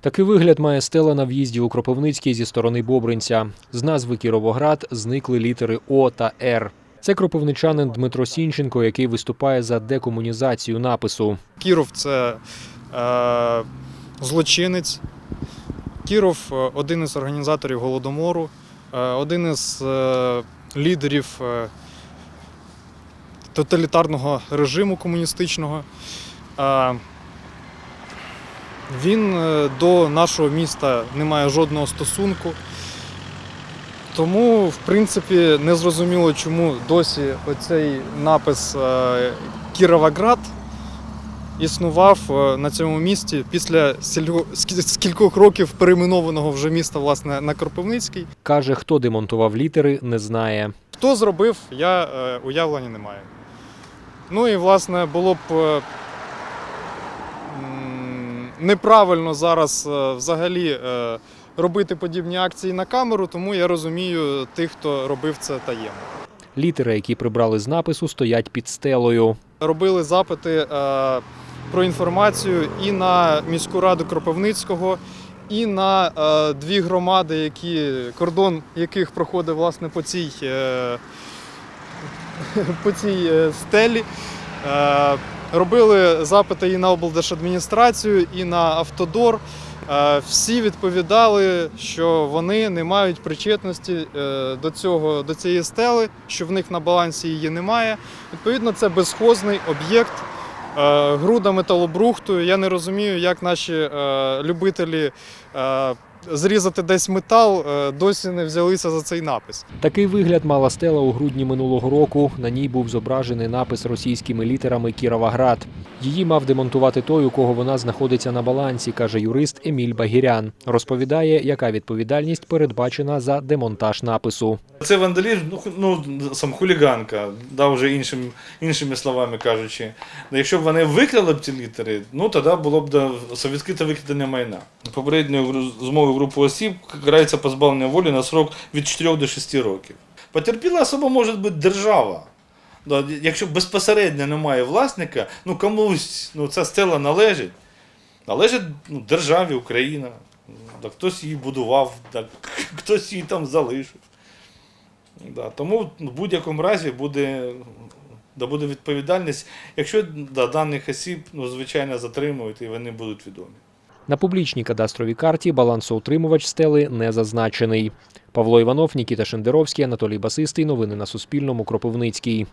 Такий вигляд має стела на в'їзді у Кропивницький зі сторони Бобринця. З назви Кіровоград зникли літери О та Р. Це кропивничанин Дмитро Сінченко, який виступає за декомунізацію напису. Кіров це е, злочинець. Кіров е, один із організаторів Голодомору, е, один із е, лідерів е, тоталітарного режиму комуністичного. Він е, до нашого міста не має жодного стосунку. Тому, в принципі, не зрозуміло, чому досі оцей напис е, Кіровоград існував е, на цьому місці після скількох років перейменованого вже міста власне на Кропивницький. Каже, хто демонтував літери, не знає. Хто зробив, я уявлення не маю. Ну і власне було б неправильно зараз е, взагалі е, робити подібні акції на камеру, тому я розумію тих, хто робив це таємно. Літери, які прибрали з напису, стоять під стелою. робили запити е, про інформацію і на міську раду Кропивницького, і на е, дві громади, які кордон яких проходить власне по цій, е, по цій стелі. Е, робили запити і на облдержадміністрацію, і на Автодор. Е, Всі відповідали, що вони не мають причетності е, до цього до цієї стели, що в них на балансі її немає. Відповідно, це безхозний об'єкт, е, груда металобрухту. Я не розумію, як наші любителі зрізати десь метал е, досі не взялися за цей напис. Такий вигляд мала стела у грудні минулого року. На ній був зображений напис російськими літерами Кіровоград. Її мав демонтувати той, у кого вона знаходиться на балансі, каже юрист Еміль Багірян. Розповідає, яка відповідальність передбачена за демонтаж напису. Це вандалізм, ну, ну сам хуліганка, да, вже іншим, іншими словами кажучи. Якщо б вони викрали б ці літери, ну тоді було б да, совєтське викрадення майна. Попередньою гру- групи осіб карається позбавлення волі на срок від 4 до 6 років. Потерпіла особа може бути держава. Якщо безпосередньо немає власника, ну комусь ну, ця стела належить. Належить ну, державі Україна. Да, хтось її будував, да, хтось її там залишив. Да, тому в будь-якому разі буде, да, буде відповідальність, якщо да, даних осіб, ну, звичайно, затримують і вони будуть відомі. На публічній кадастровій карті балансоутримувач стели не зазначений. Павло Іванов, Нікіта Шендеровський, Анатолій Басистий. Новини на Суспільному. Кропивницький.